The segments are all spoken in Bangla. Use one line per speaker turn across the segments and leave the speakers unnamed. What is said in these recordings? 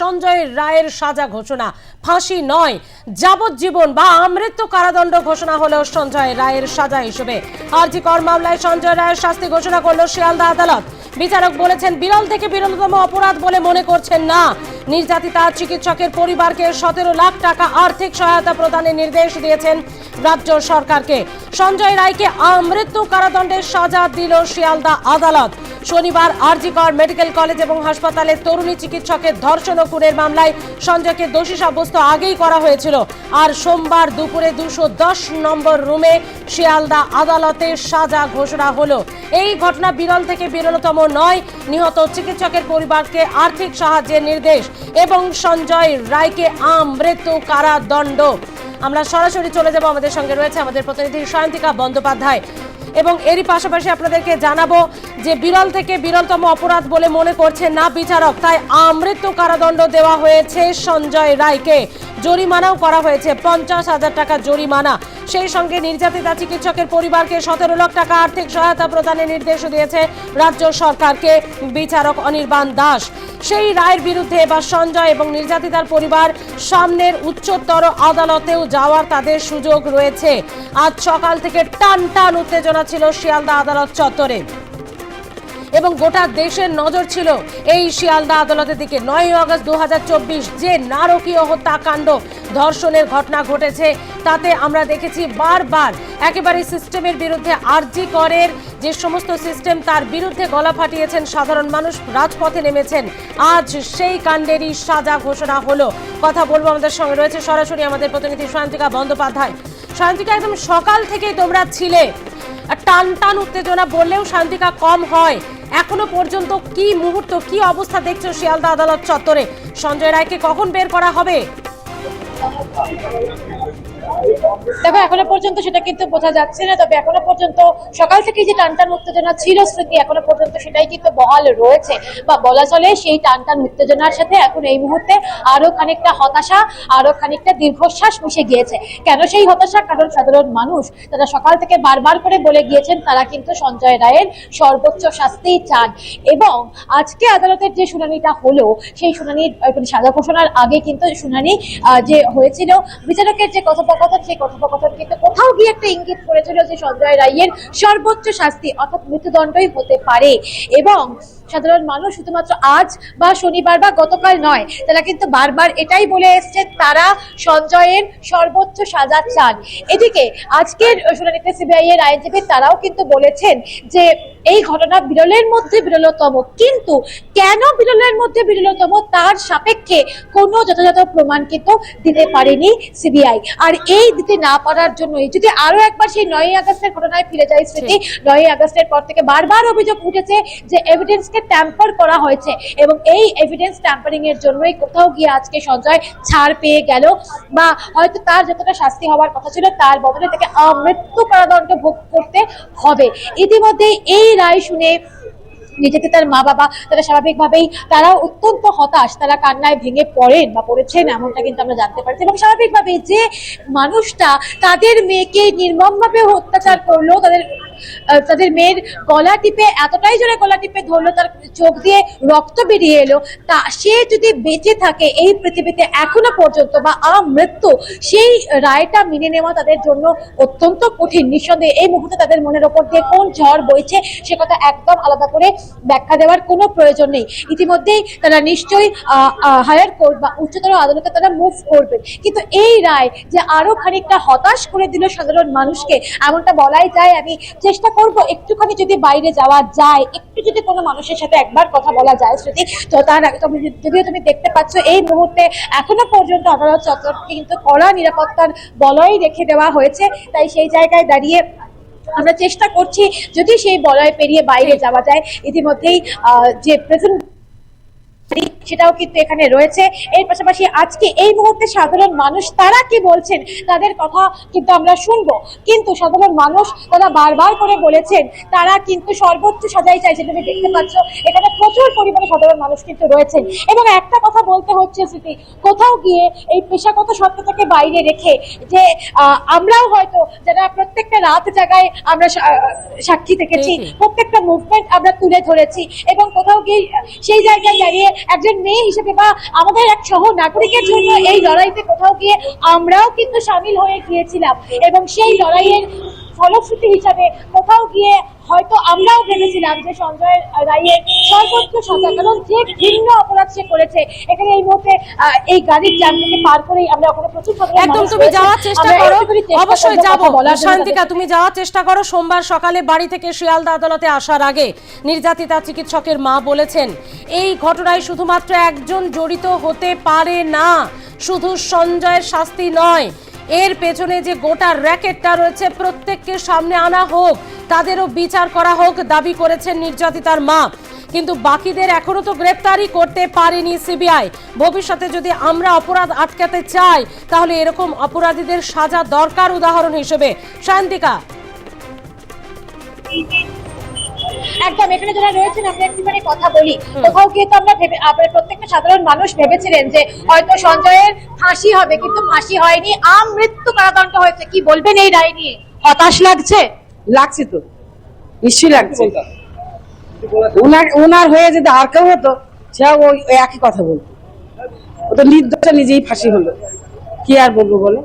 সঞ্জয় রায়ের সাজা ঘোষণা। ফাঁসি নয়, যাবজ্জীবন বা আমৃত্যু কারাদণ্ড ঘোষণা হলো সঞ্জয় রায়ের সাজা হিসেবে। আরজি কর মামলায় সঞ্জয় রায়ের শাস্তি ঘোষণা করল শিয়ালদা আদালত। বিচারক বলেছেন, বিরল থেকে বিরলতম অপরাধ বলে মনে করছেন না। নির্যাতিতা চিকিৎসকের পরিবারকে সতেরো লাখ টাকা আর্থিক সহায়তা প্রদানের নির্দেশ দিয়েছেন রাজ্য সরকারকে। সঞ্জয় রায়কে আমৃত্যু কারাদণ্ডের সাজা দিল শিয়ালদা আদালত। শনিবার আরজিকর মেডিকেল কলেজ এবং হাসপাতালে তরুণী চিকিৎসকের ধর্ষণ ও খুনের মামলায় সঞ্জয়কে দোষী সাব্যস্ত আগেই করা হয়েছিল। আর সোমবার দুপুরে দুশো নম্বর রুমে শিয়ালদা আদালতে সাজা ঘোষণা হলো। এই ঘটনা বিরল থেকে বিরলতম নয়, নিহত চিকিৎসকের পরিবারকে আর্থিক সাহায্যের নির্দেশ এবং সঞ্জয় রায়কে আমৃত্যু কারাদণ্ড। আমরা সরাসরি চলে যাব আমাদের সঙ্গে রয়েছে আমাদের প্রতিনিধি সায়ন্তিকা বন্দ্যোপাধ্যায়। এবং এরই পাশাপাশি আপনাদেরকে জানাব যে বিরল থেকে বিরলতম অপরাধ বলে মনে করছে না বিচারক। তাই আমৃত্যু কারাদণ্ড দেওয়া হয়েছে সঞ্জয় রায়কে। জরিমানাও করা হয়েছে, পঞ্চাশ হাজার টাকা জরিমানা। সেই সঙ্গে নির্যাতিতা চিকিৎসকের পরিবারকে সতেরো লাখ টাকা আর্থিক সহায়তা প্রদানের নির্দেশ দিয়েছে রাজ্য সরকারকে বিচারক অনির্বাণ দাস। সেই রায়ের বিরুদ্ধে এবার সঞ্জয় এবং নির্যাতিতার পরিবার সামনের উচ্চতর আদালতেও যাওয়ার তাদের সুযোগ রয়েছে। আজ সকাল থেকে টান টান উত্তেজনা ছিল শিয়ালদা আদালত চত্বরে। এবং গোটা দেশের নজর ছিল এই শিয়ালদা আদালতের দিকে। নয় আগস্ট দু যে নারকীয় হত্যাকাণ্ড, ধর্ষণের ঘটনা ঘটেছে, তাতে আমরা দেখেছি বারবার একেবারে সিস্টেমের বিরুদ্ধে আরজি করের যে সমস্ত সিস্টেম, তার বিরুদ্ধে গলা ফাটিয়েছেন সাধারণ মানুষ, রাজপথে নেমেছেন। আজ সেই কাণ্ডেরই সাজা ঘোষণা হলো। কথা বলব আমাদের সঙ্গে রয়েছে সরাসরি আমাদের প্রতিনিধি শান্তিকা বন্দ্যোপাধ্যায়। শান্তিকা একদম সকাল থেকেই তোমরা ছিলে। টান টান উত্তেজনা বললেও শান্তিকা কম হয়। এখনও পর্যন্ত কি মুহূর্ত, কি অবস্থা দেখছ শিয়ালদা আদালত চত্বরে? সঞ্জয় রায়কে কখন বের করা হবে?
দেখো, এখনও পর্যন্ত সেটা কিন্তু বোঝা যাচ্ছে না, তবে এখনও পর্যন্ত সকাল থেকে যে টানটান উত্তেজনা ছিল স্মৃতি, এখনও পর্যন্ত সেটাই কিন্তু বহাল রয়েছে। বা বলা চলে সেই টানটান উত্তেজনার সাথে এখন এই মুহূর্তে আরও খানিকটা হতাশা, আরও খানিকটা দীর্ঘশ্বাস মিশে গিয়েছে। কেন সেই হতাশা? কারণ সাধারণ মানুষ তারা সকাল থেকে বারবার করে বলে গিয়েছেন, তারা কিন্তু সঞ্জয় রায়ের সর্বোচ্চ শাস্তি চান। এবং আজকে আদালতের যে শুনানিটা হলো, সেই শুনানির মানে সাজা ঘোষণার আগে কিন্তু শুনানি যে হয়েছিল, বিচারকের যে কথোপকথন সেই কথোপকথন কিন্তু কোথাও গিয়ে একটা ইঙ্গিত করেছিল যে সঞ্জয় রায়ের সর্বোচ্চ শাস্তি অর্থাৎ মৃত্যুদণ্ডই হতে পারে। এবং সাধারণ মানুষ শুধুমাত্র আজ বা শনিবার বা গতকাল নয় তারা কিন্তু বারবার এটাই বলে এসছে তারা সঞ্জয়ের সর্বোচ্চ সাজা চান। এদিকে আজকের শুনানিতে সিবিআই এর আইনজীবী তারাও কিন্তু বলেছেন যে এই ঘটনা বিরলের মধ্যে বিরলতম কিন্তু কেন বিরলের মধ্যে বিরলতম তার সাপেক্ষে কোনো যথাযথ প্রমাণ কিন্তু দিতে পারেনি সিবিআই। আর এই দিতে না পারার জন্যই যদি আরও একবার সেই নয় আগস্টের ঘটনায় ফিরে যায় স্মৃতি নয় আগস্টের পর থেকে বারবার অভিযোগ উঠেছে যে এভিডেন্সকে ট্যাম্পার করা হয়েছে এবং এই এভিডেন্স ট্যাম্পারিং এর জন্যই কোথাও গিয়ে আজকে সঞ্জয় ছাড় পেয়ে গেল বা হয়তো তার যতটা শাস্তি হওয়ার কথা ছিল তার বদলে তাকে মৃত্যু কারাদণ্ড ভোগ করতে হবে। ইতিমধ্যে এই রায় শুনে নির্যাতিতার মা বাবা তারা স্বাভাবিকভাবেই তারা অত্যন্ত হতাশ, তারা কান্নায় ভেঙে পড়েন বা পড়েছেন এমনটা কিন্তু আমরা জানতে পারছি এবং স্বাভাবিকভাবেই যে মানুষটা তাদের মেয়েকে নির্মমভাবে অত্যাচার করল, তাদের তাদের মেয়ের গলা টিপে, এতটাই জোরে গলা টিপে ধরলো, তার চোখ দিয়ে রক্ত বেরিয়ে এলো। তা, সে যদি বেঁচে থাকে এই পৃথিবীতে এখনও পর্যন্ত বা আমৃত্যু, সেই রায়টা মেনে নেওয়া তাদের জন্য অত্যন্ত কঠিন। নিঃসন্দেহে এই মুহূর্তে তাদের মনের ওপর দিয়ে কোন ঝড় বইছে, সে কথা একদম আলাদা করে ব্যাখ্যা দেওয়ার কোনো প্রয়োজন নেই। ইতিমধ্যেই তারা নিশ্চয়ই হায়ার কোর্ট বা উচ্চতর আদালতে তারা মুভ করবে। কিন্তু এই রায় যে আরও খানিকটা হতাশ করে দিল সাধারণ মানুষকে, এমনটা বলাই যায় আমি চেষ্টা করব একটুখানি যদি বাইরে যাওয়া যায়, একটু যদি কোনো মানুষের সাথে একবার কথা বলা যায়, শ্রুতি, তো তার আগে তুমি যদিও তুমি দেখতে পাচ্ছ, এই মুহূর্তে এখনও পর্যন্ত আদালত চত্বরকে কিন্তু কড়া নিরাপত্তার বলয় রেখে দেওয়া হয়েছে। তাই সেই জায়গায় দাঁড়িয়ে আমরা চেষ্টা করছি যদি সেই বলয় পেরিয়ে বাইরে যাওয়া যায়। ইতিমধ্যেই যে প্রেজেন্ট সেটাও কিন্তু এখানে রয়েছে। এর পাশাপাশি আজকে এই মুহূর্তে সাধারণ মানুষ তারা কি বলছেন? তাদের কথা কিন্তু আমরা শুনব। কিন্তু সাধারণ মানুষ তারা বারবার করে বলেছেন তারা কিন্তু সর্বোচ্চ সাজাই চাইছেন তুমি দেখতে পাচ্ছ এখানে প্রচুর পরিমাণে সাধারণ মানুষ কিন্তু রয়েছেন। এবং একটা কথা বলতে হচ্ছে স্মৃতি কোথাও গিয়ে এই পেশাগত সত্যতাকে বাইরে রেখে যে আমরাও হয়তো যারা প্রত্যেকটা রাত জায়গায় আমরা সাক্ষী থেকেছি প্রত্যেকটা মুভমেন্ট আমরা তুলে ধরেছি এবং কোথাও গিয়ে সেই জায়গায় দাঁড়িয়ে একজন মেয়ে হিসেবে বা আমাদের এক সহ নাগরিকের জন্য এই লড়াইতে কোথাও গিয়ে আমরাও কিন্তু সামিল হয়ে গিয়েছিলাম। এবং সেই লড়াইয়ের ফলশ্রুতি হিসাবে কোথাও গিয়ে হয়তো আমরাও ভেবেছিলাম যে সঞ্জয় রায়ের সর্বোচ্চ সাজা কারণ যে ভিন্ন অপরাধ সে করেছে এখানে এই মুহূর্তে এই গাড়ির থেকে পার করেই আমরা ওখানে প্রচুর
একদম তুমি যাওয়ার চেষ্টা করো। অবশ্যই যাব। শান্তিকা তুমি যাওয়ার চেষ্টা করো। সোমবার সকালে বাড়ি থেকে শিয়ালদা আদালতে আসার আগে নির্যাতিতা চিকিৎসকের মা বলেছেন এই ঘটনায় শুধুমাত্র একজন জড়িত হতে পারে না শুধু সঞ্জয়ের শাস্তি নয়। এর পেছনে যে গোটা র্যাকেটটা রয়েছে, প্রত্যেককে সামনে আনা হোক, তাদেরও বিচার করা হোক, দাবি করেছেন নির্যাতিতার মা। কিন্তু বাকিদের এখনও তো গ্রেপ্তারই করতে পারেনি সিবিআই। ভবিষ্যতে যদি আমরা অপরাধ আটকাতে চাই, তাহলে এরকম অপরাধীদের সাজা দরকার উদাহরণ হিসেবে। শান্তিকা
একদম এখানে যারা রয়েছেন আমরা একটুখানি কথা বলি। কোথাও গিয়ে তো আমরা ভেবে প্রত্যেকটা সাধারণ মানুষ ভেবেছিলেন যে হয়তো সঞ্জয়ের ফাঁসি হবে কিন্তু ফাঁসি হয়নি। আম মৃত্যু কারাদণ্ড হয়েছে কি বলবেন এই রায় নিয়ে? হতাশ লাগছে?
লাগছে তো। নিশ্চয়ই লাগছে। ওনার ওনার হয়ে যদি আর কেউ হতো সে ওই একই কথা বলতো। ও তো নির্দোষে নিজেই ফাঁসি হলো। কি আর বলব বলো?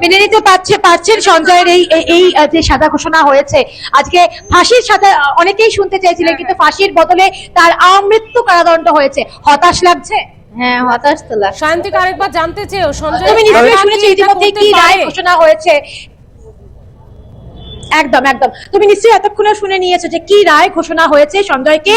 মেনে নিতে পারছে পারছেন সঞ্জয়ের এই এই- যে সাজা ঘোষণা হয়েছে। আজকে ফাঁসির সাজা অনেকেই শুনতে চেয়েছিলেন কিন্তু ফাঁসির বদলে তার আমৃত্যু কারাদণ্ড হয়েছে। হতাশ লাগছে?
হ্যাঁ হতাশ তো লাগছে।
শান্তিকা আরেকবার জানতে চেয়েও সঞ্জয়
তুমি নিশ্চয়ই
কাকা
শুনেছো
কি এটা
ইতিমধ্যে কি রায় ঘোষণা হয়েছে? একদম একদম। তুমি নিশ্চয়ই এতক্ষণে শুনে নিয়েছো যে কি রায় ঘোষণা হয়েছে সঞ্জয়কে?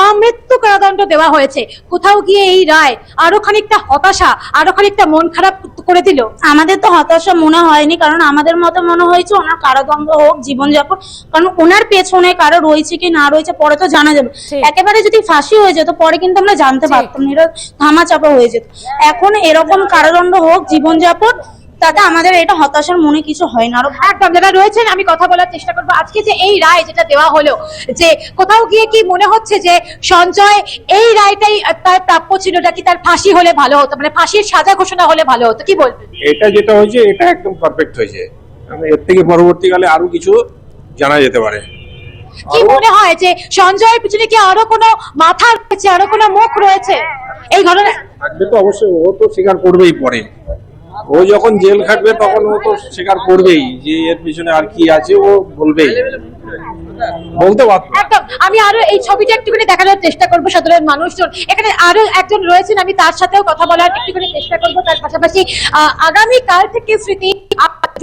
আমৃত্যু কারাদণ্ড দেওয়া হয়েছে। কোথাও গিয়ে এই রায় আরও খানিকটা হতাশা আরও খানিকটা মন খারাপ করে দিল?
আমাদের তো হতাশা মনে হয়নি কারণ আমাদের মতো মনে হয়েছে ওনার কারাদণ্ড হোক জীবনযাপন কারণ ওনার পেছনে কারও রয়েছে কি না রয়েছে পরে তো জানা যাবে। একেবারে যদি ফাঁসি হয়ে যেত পরে কিন্তু আমরা জানতে পারতাম এটা ধামাচাপা হয়ে যেত। এখন এরকম কারাদণ্ড হোক জীবনযাপন তাতে আমাদের এটা হতাশার মনে কিছু হয় না। আরও
একদম যারা রয়েছেন আমি কথা বলার চেষ্টা করব। আজকে যে এই রায় যেটা দেওয়া হলো যে কোথাও গিয়ে কি মনে হচ্ছে যে সঞ্জয় এই রায়টাই তার প্রাপ্য ছিল নাকি তার ফাঁসি হলে ভালো হতো মানে ফাঁসির সাজা ঘোষণা হলে ভালো হতো কি বলবেন?
এটা যেটা হয়েছে এটা একদম পারফেক্ট হয়েছে। এর থেকে পরবর্তীকালে আরও কিছু জানা যেতে পারে।
কি মনে হয় যে সঞ্জয়ের পিছনে কি আরও কোনো মাথা রয়েছে আরও কোনো মুখ রয়েছে? এই ঘটনা
থাকবে তো অবশ্যই ও তো স্বীকার করবেই পরে। ও যখন জেল খাটবে তখন ও তো স্বীকার করবেই যে এর পিছনে আর কি আছে, ও বলবেই। বলতে পারতো
একদম। আমি আরও এই ছবিটা একটুখানি দেখানোর চেষ্টা করব সাধারণ মানুষজন। এখানে আরও একজন রয়েছেন আমি তার সাথেও কথা বলার একটুখানি চেষ্টা করব। তার পাশাপাশি আগামী কাল থেকে স্মৃতি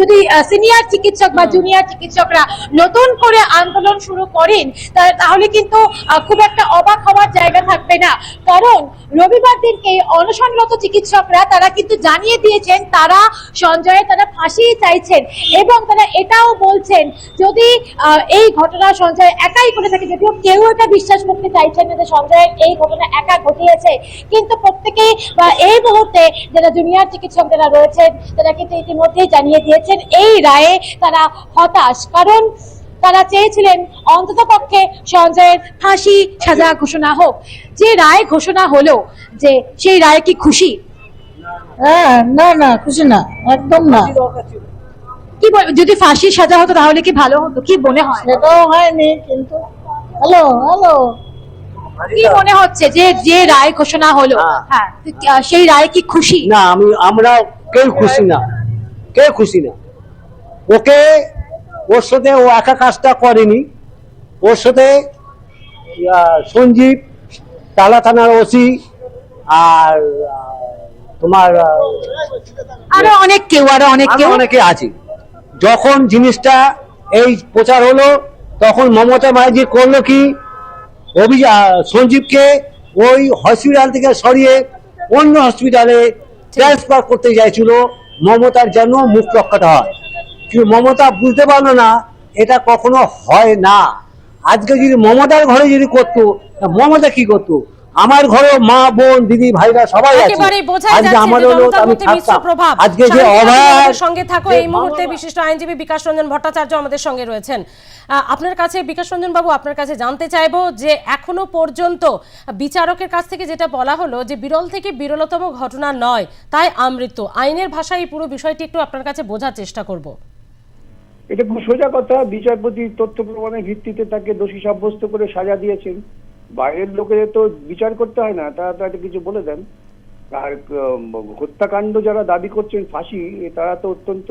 যদি সিনিয়র চিকিৎসক বা জুনিয়র চিকিৎসকরা নতুন করে আন্দোলন শুরু করেন তাহলে কিন্তু খুব একটা অবাক হওয়ার জায়গা থাকবে না। কারণ রবিবার দিনকে অনশনরত চিকিৎসকরা তারা কিন্তু জানিয়ে দিয়েছেন তারা সঞ্জয়ের তারা ফাঁসি চাইছেন। এবং তারা এটাও বলছেন যদি আহ, এই ঘটনা সঞ্জয় একাই করে থাকে। যদিও কেউ এটা বিশ্বাস করতে চাইছেন না যে সঞ্জয়ের এই ঘটনা একা ঘটিয়েছে কিন্তু প্রত্যেকেই বা এই মুহূর্তে যারা জুনিয়র চিকিৎসক যারা রয়েছেন তারা কিন্তু ইতিমধ্যেই জানিয়ে দিয়েছেন এই রায়ে তারা হতাশ। কারণ তারা চেয়েছিলেন অন্তত পক্ষে সঞ্জয়ের ফাঁসি সাজা ঘোষণা হোক। যে রায় ঘোষণা হলো যে সেই রায় কি খুশি?
হ্যাঁ না না খুশি না একদম না।
কি বল- যদি ফাঁসির সাজা হতো তাহলে কি ভালো হতো? কি মনে হয়?
সেটাও হয়নি কিন্তু হ্যালো হ্যালো।
কি মনে হচ্ছে যে যে রায় ঘোষণা হলো? হ্যাঁ। সেই রায় কি খুশি?
না আমি আমরা কেউ খুশি না। কেউ খুশি না। ওকে ওর সাথে ও একা কাজটা করেনি। ওর সাথে সঞ্জীব টালা থানার ওসি আর তোমার
আরও অনেক কেউ আরও অনেক কেউ?
অনেকে আছে। যখন জিনিসটা এই প্রচার হলো, তখন মমতা ব্যানার্জি করল কি? সঞ্জীবকে ওই হসপিটাল থেকে সরিয়ে অন্য হসপিটালে ট্রান্সফার করতে চাইছিল। মমতার যেন মুখ রক্ষাটা হয়। কিন্তু মমতা বুঝতে পারল না, এটা কখনো হয় না। আজকে যদি মমতার ঘরে যদি করতো মমতা কি করতো? আমার ঘরে মা বোন দিদি ভাইরা সবাই আছে। আজকে আমার
যে
হলো আমি থাকতাম। আজকে যে অভাব
সঙ্গে থাকো এই মুহূর্তে বিশিষ্ট আইনজীবী বিকাশ রঞ্জন ভট্টাচার্য আমাদের সঙ্গে রয়েছেন। আপনার কাছে বিকাশ রঞ্জন বাবু আপনার কাছে জানতে চাইব যে এখনও পর্যন্ত বিচারকের কাছ থেকে যেটা বলা হলো যে বিরল থেকে বিরলতম ঘটনা নয় তাই আমৃত্যু। আইনের ভাষায় এই পুরো বিষয়টি একটু আপনার কাছে বোঝার চেষ্টা করব।
এটা খুব সোজা কথা। বিচারপতি তথ্য প্রমাণের ভিত্তিতে তাকে দোষী সাব্যস্ত করে সাজা দিয়েছেন। বাইরের লোকেদের তো বিচার করতে হয় না, তারা তো একটা কিছু বলে দেন। আর হত্যাকাণ্ড যারা দাবি করছেন ফাঁসি তারা তো অত্যন্ত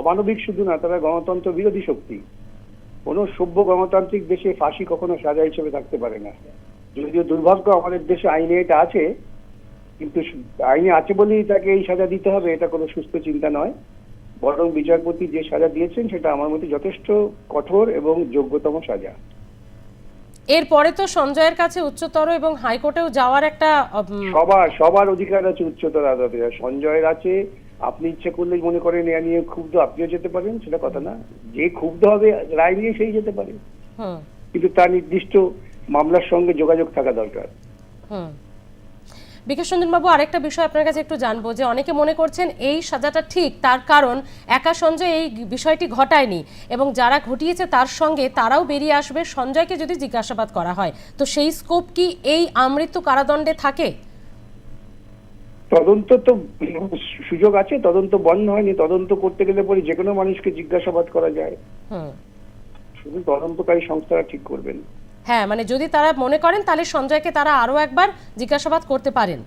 অমানবিক শুধু না, তারা গণতন্ত্র বিরোধী শক্তি। কোনো সভ্য গণতান্ত্রিক দেশে ফাঁসি কখনো সাজা হিসেবে থাকতে পারে না। যদিও দুর্ভাগ্য আমাদের দেশে আইনে এটা আছে, কিন্তু আইনে আছে বলেই তাকে এই সাজা দিতে হবে, এটা কোনো সুস্থ চিন্তা নয়। বরং বিচারপতি যে সাজা দিয়েছেন, সেটা আমার মতে যথেষ্ট কঠোর এবং যোগ্যতম সাজা।
এরপরে তো সঞ্জয়ের কাছে উচ্চতর এবং হাইকোর্টেও যাওয়ার একটা
সবার সবার অধিকার আছে উচ্চতর আদালতে। সঞ্জয়ের আছে আপনি ইচ্ছে করলে মনে করেন এ নিয়ে ক্ষুব্ধ আপনিও যেতে পারেন সেটা কথা না। যে ক্ষুব্ধ হবে রায় নিয়ে সেই যেতে পারে। কিন্তু তার নির্দিষ্ট মামলার সঙ্গে যোগাযোগ থাকা দরকার।
হুম। বিকাশ বাবু আরেকটা বিষয় আপনার কাছে একটু জানব যে অনেকে মনে করছেন এই সাজাটা ঠিক তার কারণ একা সঞ্জয় এই বিষয়টি ঘটায়নি এবং যারা ঘটিয়েছে তার সঙ্গে তারাও বেরিয়ে আসবে সঞ্জয়কে যদি জিজ্ঞাসাবাদ করা হয়। তো সেই স্কোপ কি এই আমৃত্যু কারাদণ্ডে থাকে?
তদন্ত তো সুযোগ আছে তদন্ত বন্ধ হয়নি তদন্ত করতে গেলে পরে যে কোনো মানুষকে জিজ্ঞাসাবাদ করা যায়।
হুম।
শুধু তদন্তকারী সংস্থারা ঠিক করবেন।
হ্যাঁ মানে যদি তারা মনে করেন তাহলে সঞ্জয়কে তারা আরও একবার জিজ্ঞাসাবাদ করতে পারেন।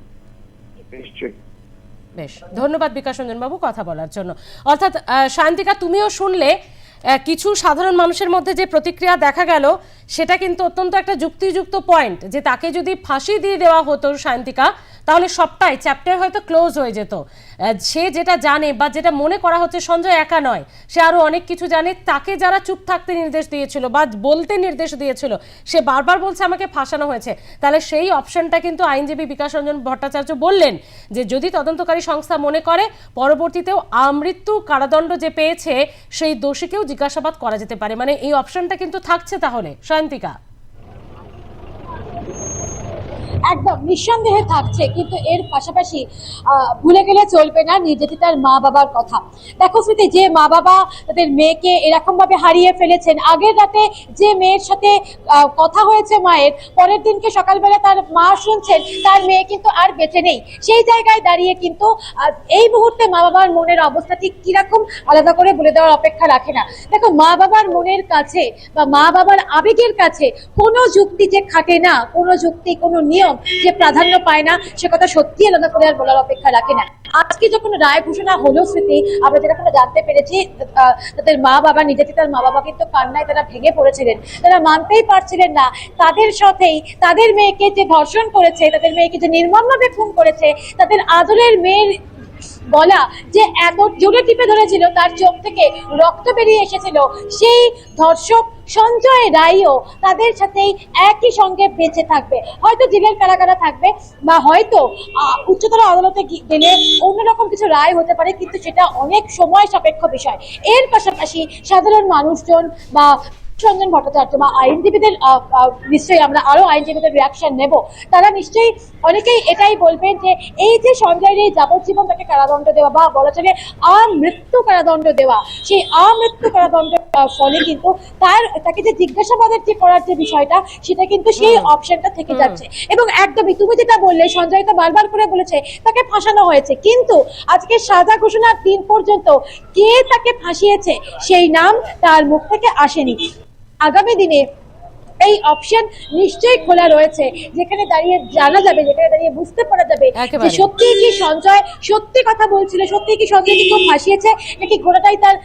নিশ্চয়ই।
বেশ ধন্যবাদ বিকাশ রঞ্জন বাবু কথা বলার জন্য। অর্থাৎ শান্তিকা তুমিও শুনলে কিছু সাধারণ মানুষের মধ্যে যে প্রতিক্রিয়া দেখা গেল সেটা কিন্তু অত্যন্ত একটা যুক্তিযুক্ত পয়েন্ট যে তাকে যদি ফাঁসি দিয়ে দেওয়া হতো সায়ন্তিকা তাহলে সবটাই চ্যাপ্টার হয়তো ক্লোজ হয়ে যেত। সে যেটা জানে বা যেটা মনে করা হচ্ছে সঞ্জয় একা নয়, সে আরও অনেক কিছু জানে, তাকে যারা চুপ থাকতে নির্দেশ দিয়েছিল বা বলতে নির্দেশ দিয়েছিল, সে বারবার বলছে আমাকে ফাঁসানো হয়েছে। তাহলে সেই অপশনটা কিন্তু আইনজীবী বিকাশ রঞ্জন ভট্টাচার্য বললেন যে, যদি তদন্তকারী সংস্থা মনে করে, পরবর্তীতেও আমৃত্যু কারাদণ্ড যে পেয়েছে, সেই দোষীকেও জিজ্ঞাসাবাদ করা যেতে পারে। মানে এই অপশনটা কিন্তু থাকছে তাহলে। সায়ন্তিকা।
একদম, নিঃসন্দেহে থাকছে, কিন্তু এর পাশাপাশি ভুলে গেলে চলবে না নির্যাতিতার মা বাবার কথা। দেখো স্মৃতি, যে মা বাবা তাদের মেয়েকে এরকম ভাবে হারিয়ে ফেলেছেন, আগের রাতে যে মেয়ের সাথে কথা হয়েছে মায়ের, পরের দিনকে সকালবেলা তার মা শুনছেন, তার মেয়ে কিন্তু আর বেঁচে নেই। সেই জায়গায় দাঁড়িয়ে কিন্তু এই মুহূর্তে মা বাবার মনের অবস্থা ঠিক কীরকম, আলাদা করে বলে দেওয়ার অপেক্ষা রাখে না। দেখো মা বাবার মনের কাছে বা মা বাবার আবেগের কাছে কোনো যুক্তি যে খাটে না, কোনো যুক্তি, কোনো নিয়ম যে প্রাধান্য পায় না, সে কথা সত্যি আলাদা করে আর বলার অপেক্ষা রাখে না। আজকে যখন রায় ঘোষণা হলো স্মৃতি, আমরা যেটা জানতে পেরেছি তাদের মা বাবা নির্যাতিতার মা বাবা কিন্তু কান্নায় তারা ভেঙে পড়েছিলেন, তারা মানতেই পারছিলেন না। তাদের সাথেই তাদের মেয়েকে যে ধর্ষণ করেছে, তাদের মেয়েকে যে নির্মমভাবে খুন করেছে, তাদের আদরের মেয়ের বলা যে এত জোরে টিপে ধরেছিল, তার চোখ থেকে রক্ত বেরিয়ে এসেছিল। সেই ধর্ষক সঞ্জয় রায়ও তাদের সাথেই একই সঙ্গে বেঁচে থাকবে। হয়তো জেলের কারাগারা থাকবে বা হয়তো উচ্চতর আদালতে গেলে অন্যরকম কিছু রায় হতে পারে, কিন্তু সেটা অনেক সময় সাপেক্ষ বিষয়। এর পাশাপাশি সাধারণ মানুষজন বা সঞ্জন ভট্টাচার্য বা আইনজীবীদের নিশ্চয়ই আমরা আরও আইনজীবীদের রিয়াকশন নেব। তারা নিশ্চয়ই অনেকেই এটাই বলবেন যে এই যে সঞ্জয়ের এই যাবজ্জীবন তাকে কারাদণ্ড দেওয়া বা বলা চলে আমৃত্যু কারাদণ্ড দেওয়া সেই আমৃত্যু কারাদণ্ডের ফলে কিন্তু তার তাকে যে জিজ্ঞাসাবাদের যে করার যে বিষয়টা সেটা কিন্তু সেই অপশনটা থেকে যাচ্ছে। এবং একদমই তুমি যেটা বললে সঞ্জয় তো বারবার করে বলেছে তাকে ফাঁসানো হয়েছে। কিন্তু আজকে সাজা ঘোষণার দিন পর্যন্ত কে তাকে ফাঁসিয়েছে সেই নাম তার মুখ থেকে আসেনি। আগামী দিনে এই অপশন নিশ্চয়ই খোলা রয়েছে যেখানে দাঁড়িয়ে জানা যাবে যেখানে দাঁড়িয়ে বুঝতে পারা যাবে যে সত্যি কি সঞ্জয় সত্যি কথা বলছিল সত্যি কি সঞ্জয় কি কেউ ফাঁসিয়েছে নাকি গোটাটাই তার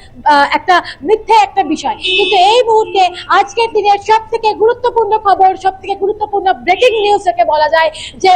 একটা মিথ্যে একটা বিষয়? কিন্তু এই মুহূর্তে আজকের দিনের সব থেকে গুরুত্বপূর্ণ খবর সব থেকে গুরুত্বপূর্ণ ব্রেকিং নিউজ যাকে বলা যায় যে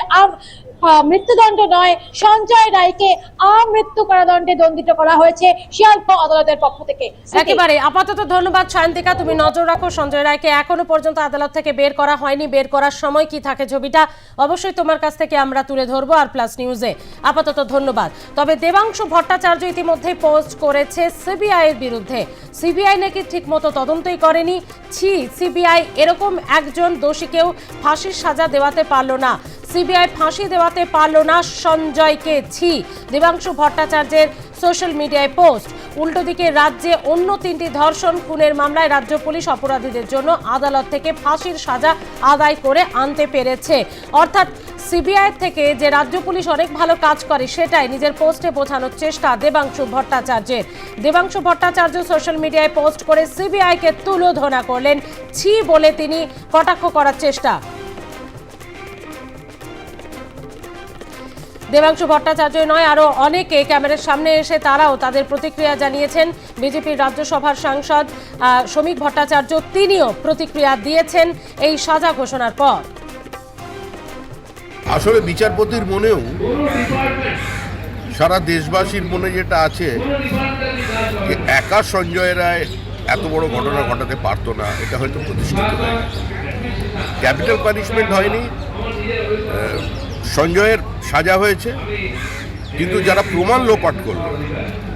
মৃত্যুদণ্ড নয়, সঞ্জয় রায়কে আমৃত্যু কারাদণ্ডে দণ্ডিত করা হয়েছে শিয়ালদহ আদালতের পক্ষ থেকে।
একেবারে। আপাতত ধন্যবাদ, সায়ন্তিকা। তুমি নজর রাখো, সঞ্জয় রায়কে এখনও পর্যন্ত আদালত থেকে বের করা হয়নি। বের করার সময় কি থাকে ছবিটা অবশ্যই তোমার কাছ থেকে আমরা তুলে ধরবো আর প্লাস নিউজে। আপাতত ধন্যবাদ। তবে দেবাংশু ভট্টাচার্য ইতিমধ্যে পোস্ট করেছে সিবিআই এর বিরুদ্ধে। সিবিআই নাকি ঠিকমতো তদন্তই করেনি। ছি, সিবিআই এরকম একজন দোষীকেও ফাঁসির সাজা দেওয়াতে পারল না। সিবিআই ফাঁসি দেওয়াতে পারল না সঞ্জয়কে ছি দেবাংশু ভট্টাচার্যের সোশ্যাল মিডিয়ায় পোস্ট। উল্টো দিকে রাজ্যে অন্য তিনটি ধর্ষণ, খুনের মামলায় রাজ্য পুলিশ অপরাধীদের জন্য আদালত থেকে ফাঁসির সাজা আদায় করে আনতে পেরেছে। অর্থাৎ সিবিআই থেকে যে রাজ্য পুলিশ অনেক ভালো কাজ করে সেটাই নিজের পোস্টে বোঝানোর চেষ্টা দেবাংশু ভট্টাচার্যের। দেবাংশু ভট্টাচার্য সোশ্যাল মিডিয়ায় পোস্ট করে সিবিআইকে তুলোধনা করলেন ছি বলে তিনি কটাক্ষ করার চেষ্টা। দেবাংশু ভট্টাচার্য নয় আরও অনেকে ক্যামেরার সামনে এসে তারাও তাদের প্রতিক্রিয়া জানিয়েছেন। বিজেপির রাজ্যসভার সাংসদ শ্রমিক ভট্টাচার্য তিনিও প্রতিক্রিয়া দিয়েছেন এই সাজা ঘোষণার পর।
আসলে বিচারপতির মনেও সারা দেশবাসীর মনে যেটা আছে যে একা সঞ্জয় রায় এত বড় ঘটনা ঘটাতে পারতো না, এটা হয়তো প্রতিষ্ঠিত ক্যাপিটাল পানিশমেন্ট হয়নি। সঞ্জয়ের সাজা হয়েছে, কিন্তু যারা প্রমাণ লোপাট করল,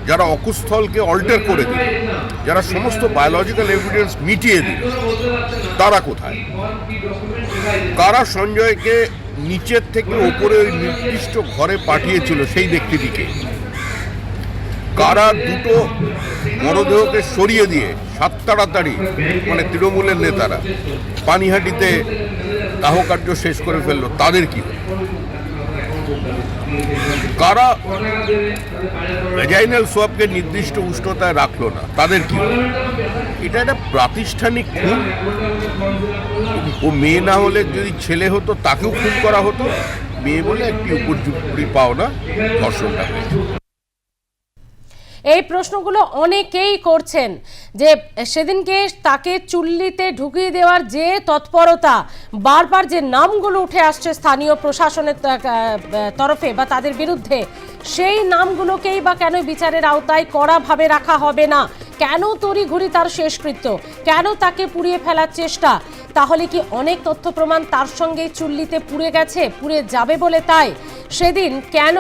যারা অকুস্থলকে অল্টার করে দিল, যারা সমস্ত বায়োলজিক্যাল এভিডেন্স মিটিয়ে দিল, তারা কোথায় কারা সঞ্জয়কে নিচের থেকে ওপরে ওই নির্দিষ্ট ঘরে পাঠিয়েছিল সেই ব্যক্তিটিকে কারা দুটো মরদেহকে সরিয়ে দিয়ে সাত তাড়াতাড়ি মানে তৃণমূলের নেতারা, পানিহাটিতে দাহ কার্য শেষ করে ফেলল, তাদের কি? কারা? ভ্যাজাইনাল সোয়াবকে নির্দিষ্ট উষ্ণতায় রাখল না। তাদের কি? এটা একটা প্রাতিষ্ঠানিক খুন। ও মেয়ে না হলে যদি ছেলে হতো, তাকেও খুন করা হতো। মেয়ে বলে একটি উপর্যুপরি পাওনা ধর্ষণটা হয়েছে।
এই প্রশ্নগুলো অনেকেই করছেন যে সেদিনকে তাকে চুল্লিতে ঢুকিয়ে দেওয়ার যে তৎপরতা, বারবার যে নামগুলো উঠে আসছে স্থানীয় প্রশাসনের তরফে বা তাদের বিরুদ্ধে সেই নামগুলোকেই বা কেন বিচারের আওতায় কড়াভাবে রাখা হবে না? কেন তড়িঘড়ি তার শেষকৃত্য? কেন তাকে পুড়িয়ে ফেলার চেষ্টা? তাহলে কি অনেক তথ্য প্রমাণ তার সঙ্গেই চুল্লিতে পুড়ে গেছে, পুড়ে যাবে বলে তাই? সেদিন কেন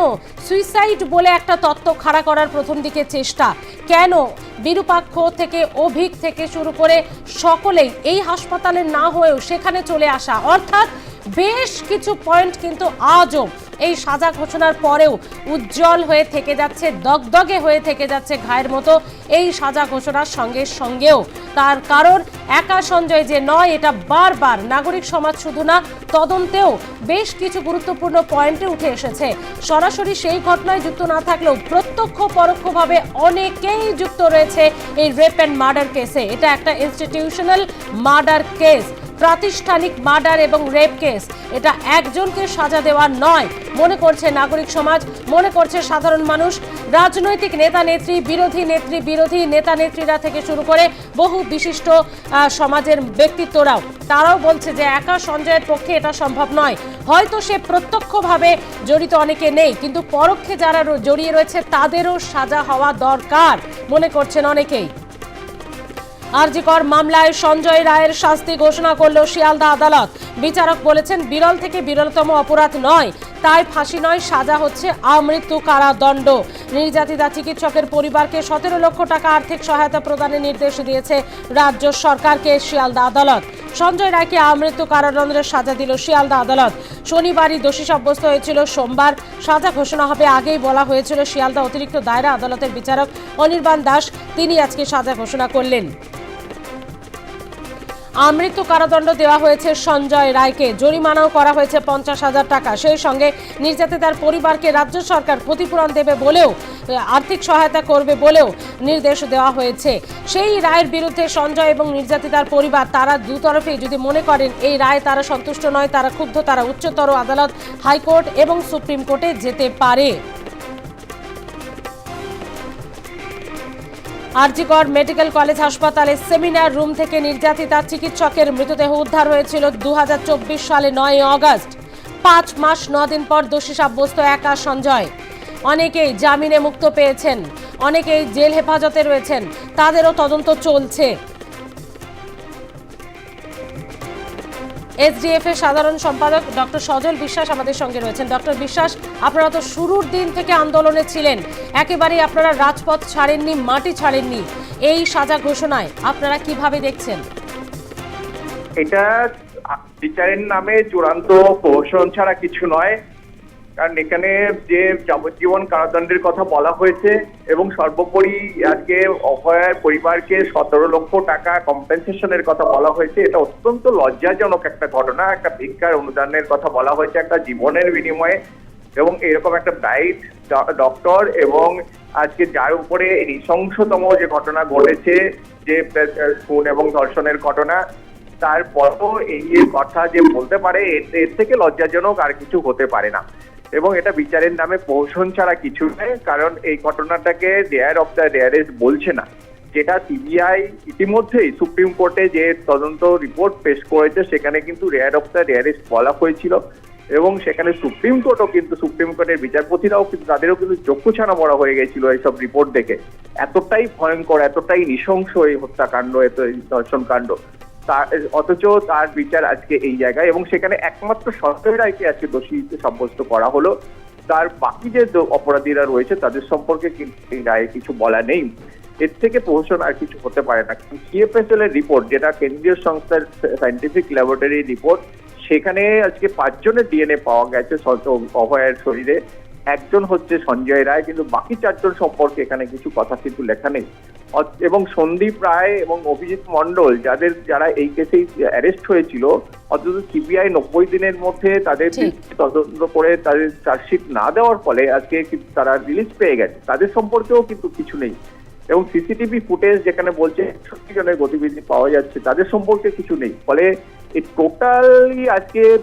সুইসাইড বলে একটা তত্ত্ব খাড়া করার প্রথম দিকে চেষ্টা? কেন বিরূপাক্ষ থেকে, অভিক থেকে শুরু করে সকলেই এই হাসপাতালে না হয়েও সেখানে চলে আসা? অর্থাৎ বেশ কিছু পয়েন্ট কিন্তু আজও এই সাজা ঘোষণার পরেও উজ্জ্বল হয়ে থেকে যাচ্ছে, দগদগে হয়ে থেকে যাচ্ছে ঘায়ের মতো এই সাজা ঘোষণার সঙ্গে সঙ্গেও। তার কারণ একা সঞ্জয় যে নয়, এটা বারবার নাগরিক সমাজ শুধু না, তদন্তেও বেশ কিছু গুরুত্বপূর্ণ পয়েন্টে উঠে এসেছে। সরাসরি সেই ঘটনায় যুক্ত না থাকলেও প্রত্যক্ষ পরোক্ষভাবে অনেকেই যুক্ত রয়েছে এই রেপ অ্যান্ড মার্ডার কেসে এটা একটা ইনস্টিটিউশনাল মার্ডার কেস প্রাতিষ্ঠানিক মার্ডার এবং রেপ কেস। এটা একজনকে সাজা দেওয়া নয়। মনে করছে নাগরিক সমাজ, মনে করছে সাধারণ মানুষ। রাজনৈতিক নেতা নেত্রী, বিরোধী নেত্রী, বিরোধী নেতা নেত্রীরা থেকে শুরু করে বহু বিশিষ্ট সমাজের ব্যক্তিত্বরাও। তারাও বলছে যে একা সঞ্জয়ের পক্ষে এটা সম্ভব নয়। হয়তো সে প্রত্যক্ষভাবে জড়িত অনেকে নেই, কিন্তু পরোক্ষে যারা জড়িয়ে রয়েছে তাদেরও সাজা হওয়া দরকার, মনে করছেন অনেকেই। আরজিকর মামলায় সঞ্জয় রায়ের শাস্তি ঘোষণা করল শিয়ালদা আদালত। বিচারক বলেছেন, বিরল থেকে বিরলতম অপরাধ নয়, তাই ফাঁসি নয়, সাজা হচ্ছে আমৃত্যু কারাদণ্ড। নির্যাতিতা চিকিৎসকের পরিবারকে সতেরো লক্ষ টাকা আর্থিক সহায়তা প্রদানের নির্দেশ দিয়েছে রাজ্য সরকারকে শিয়ালদা আদালত। সঞ্জয় রায়কে আমৃত্যু কারাদণ্ডের সাজা দিল শিয়ালদা আদালত। শনিবারই দোষী সাব্যস্ত হয়েছিল সোমবার। সাজা ঘোষণা হবে আগেই বলা হয়েছিল শিয়ালদা অতিরিক্ত দায়রা আদালতের বিচারক অনির্বাণ দাস। তিনি আজকে সাজা ঘোষণা করলেন। আমৃত্যু কারাদণ্ড দেওয়া হয়েছে সঞ্জয় রায়কে। জরিমানাও করা হয়েছে পঞ্চাশ হাজার টাকা। সেই সঙ্গে নির্যাতিতার পরিবারকে রাজ্য সরকার ক্ষতিপূরণ দেবে বলেও আর্থিক সহায়তা করবে বলেও নির্দেশ দেওয়া হয়েছে। সেই রায়ের বিরুদ্ধে সঞ্জয় এবং নির্যাতিতার পরিবার তারা দুতরফেই যদি মনে করেন এই রায় তারা সন্তুষ্ট নয়, তারা ক্ষুব্ধ, তারা উচ্চতর আদালত, হাইকোর্ট এবং সুপ্রিম কোর্টে যেতে পারে। আরজিকর মেডিকেল কলেজ হাসপাতালে সেমিনার রুম থেকে নির্যাতিতা চিকিৎসকের মৃতদেহ উদ্ধার হয়েছিল দু হাজার চব্বিশ সালে নয় অগস্ট। পাঁচ মাস দিন পর দোষী সাব্যস্ত একা সঞ্জয়। অনেকেই জামিনে মুক্ত পেয়েছেন, অনেকেই জেল হেফাজতে রয়েছেন, তাদেরও তদন্ত চলছে। এসডিএফ এর সাধারণ সম্পাদক ডক্টর সজল বিশ্বাস আমাদের সঙ্গে রয়েছেন। ডক্টর বিশ্বাস, আপনারা তো শুরুর দিন থেকে আন্দোলনে ছিলেন। একেবারেই আপনারা রাজপথ ছাড়েননি, মাটি ছাড়েননি। এই সাজা ঘোষণায় আপনারা কীভাবে দেখছেন?
এটা বিচারের নামে চূড়ান্ত প্রহসন ছাড়া কিছু নয়। কারণ এখানে যে যাবজ্জীবন কারাদণ্ডের কথা বলা হয়েছে এবং সর্বোপরি আজকে অভয়ার পরিবারকে সতেরো লক্ষ টাকা কম্পেনসেশনের কথা বলা হয়েছে, এটা অত্যন্ত লজ্জাজনক একটা ঘটনা, একটা ভিক্ষার অনুদানের কথা বলা হয়েছে, একটা জীবনের বিনিময়ে এবং এরকম একটা ব্রাইট ডক্টর এবং আজকে যার উপরে নৃশংসতম যে ঘটনা ঘটেছে, যে খুন এবং ধর্ষণের ঘটনা, তারপরও এই কথা যে বলতে পারে এর থেকে লজ্জাজনক আর কিছু হতে পারে না। এবং এটা বিচারের নামে প্রহসন ছাড়া কিছু নয় কারণ এই ঘটনাটাকে ডেয়ার অফ দ্য ডেয়ারেস্ট বলছে না। যেটা সিবিআই ইতিমধ্যেই সুপ্রিম কোর্টে যে তদন্ত রিপোর্ট পেশ করেছে, সেখানে কিন্তু রেয়ার অফ দ্য রেয়ারেস্ট বলা হয়েছিল। এবং সেখানে সুপ্রিম কোর্টও কিন্তু সুপ্রিম কোর্টের বিচারপতিরাও কিন্তু, তাদেরও কিন্তু চক্ষু ছানা বড় হয়ে গেছিল এইসব রিপোর্ট দেখে। এতটাই ভয়ঙ্কর, এতটাই নৃশংস এই হত্যাকাণ্ড এত ধর্ষণ কাণ্ড তার, অথচ তার বিচার আজকে এই জায়গায় এবং সেখানে একমাত্র সঞ্জয় রায়কে আজকে দোষী সাব্যস্ত করা হলো। তার বাকি যে অপরাধীরা রয়েছে তাদের সম্পর্কে এই রায়ে কিছু বলা নেই। এর থেকে প্রহসন আর কিছু হতে পারে না। সিএফএসএল এর রিপোর্ট, যেটা কেন্দ্রীয় সংস্থার সাইন্টিফিক ল্যাবরেটরি রিপোর্ট, সেখানে আজকে পাঁচজনের ডিএনএ পাওয়া গেছে অভয়ের শরীরে। একজন হচ্ছে সঞ্জয় রায়, কিন্তু বাকি চারজন সম্পর্কে এখানে কিছু কথা কিন্তু লেখা নেই। এবং সন্দীপ রায় এবং অভিজিৎ মন্ডল যাদের যারা এই কেসে অ্যারেস্ট হয়েছিল অথচ সিবিআই নব্বই দিনের মধ্যে তাদের তদন্ত করে তাদের চার্জশিট না দেওয়ার ফলে আজকে তারা রিলিজ পেয়ে গেছে। তাদের সম্পর্কেও কিন্তু কিছু নেই। এবং সিসিটিভি ফুটেজ যেখানে বলছে একষট্টি জনের গতিবিধি পাওয়া যাচ্ছে তাদের সম্পর্কে কিছু নেই। ফলে এই টোটালি আজকে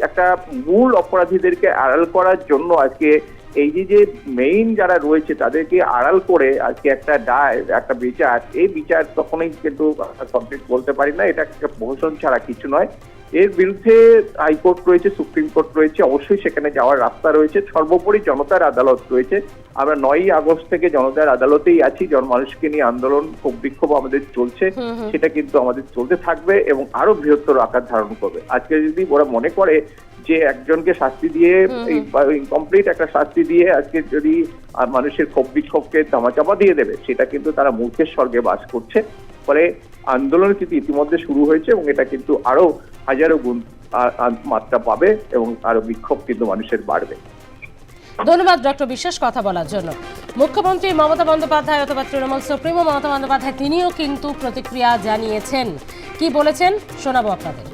একটা মূল অপরাধীদেরকে আড়াল করার জন্য আজকে এই যে যে মেইন যারা রয়েছে তাদেরকে আড়াল করে আজকে একটা দায় একটা বিচার এই বিচার কখনোই কিন্তু কমপ্লিট বলতে পারি না। এটা একটা প্রহসন ছাড়া কিছু নয়। এর বিরুদ্ধে হাইকোর্ট রয়েছে সুপ্রিম কোর্ট রয়েছে অবশ্যই সেখানে যাওয়ার রাস্তা রয়েছে। সর্বোপরি জনতার আদালত রয়েছে। আমরা নয়ই আগস্ট থেকে জনতার আদালতেই আছি। জন মানুষকে নিয়ে আন্দোলন ক্ষোভ বিক্ষোভ আমাদের চলছে। সেটা কিন্তু আমাদের চলতে থাকবে এবং আরও বৃহত্তর আকার ধারণ করবে। আজকে যদি ওরা মনে করে যে একজনকে শাস্তি দিয়ে ইনকমপ্লিট একটা শাস্তি দিয়ে আজকে যদি মানুষের ক্ষোভ বিক্ষোভকে চাপা দিয়ে দেবে সেটা কিন্তু তারা মূর্খের স্বর্গে বাস করছে। ফলে আন্দোলন কিন্তু ইতিমধ্যে শুরু হয়েছে এবং এটা কিন্তু আরও হাজারো গুণ মাত্রা পাবে এবং আরও বিক্ষোভ কিন্তু মানুষের বাড়বে।
ধন্যবাদ ডক্টর বিশ্বাস কথা বলার জন্য। মুখ্যমন্ত্রী মমতা বন্দ্যোপাধ্যায় অথবা তৃণমূল সুপ্রিমো মমতা বন্দ্যোপাধ্যায় তিনিও কিন্তু প্রতিক্রিয়া জানিয়েছেন। কি বলেছেন? শোনাবো আপনাদের।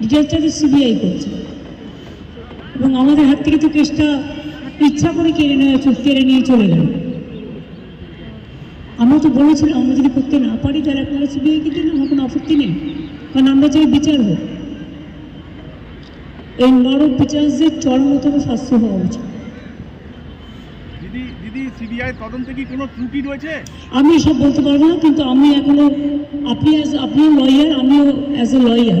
ডিটেলসটা তো সিবিআই করছে। এবং আমাদের হাত থেকে তো কেসটা ইচ্ছা করে কেড়ে নেওয়া কেড়ে নিয়ে চলে গেল। আমরা তো বলেছিলাম আমরা যদি করতে না পারি তাহলে আপনারা সিবিআইকে দিন আমার কোনো আপত্তি নেই। কারণ আমরা চাই বিচার হোক। এই নরক বিচারদের চরমতম শাস্তি হওয়া উচিত। আমি সব বলতে পারব না কিন্তু আমি এখনও আপনি অ্যাজ আপনি লয়ার আমিও অ্যাজ এ লয়ার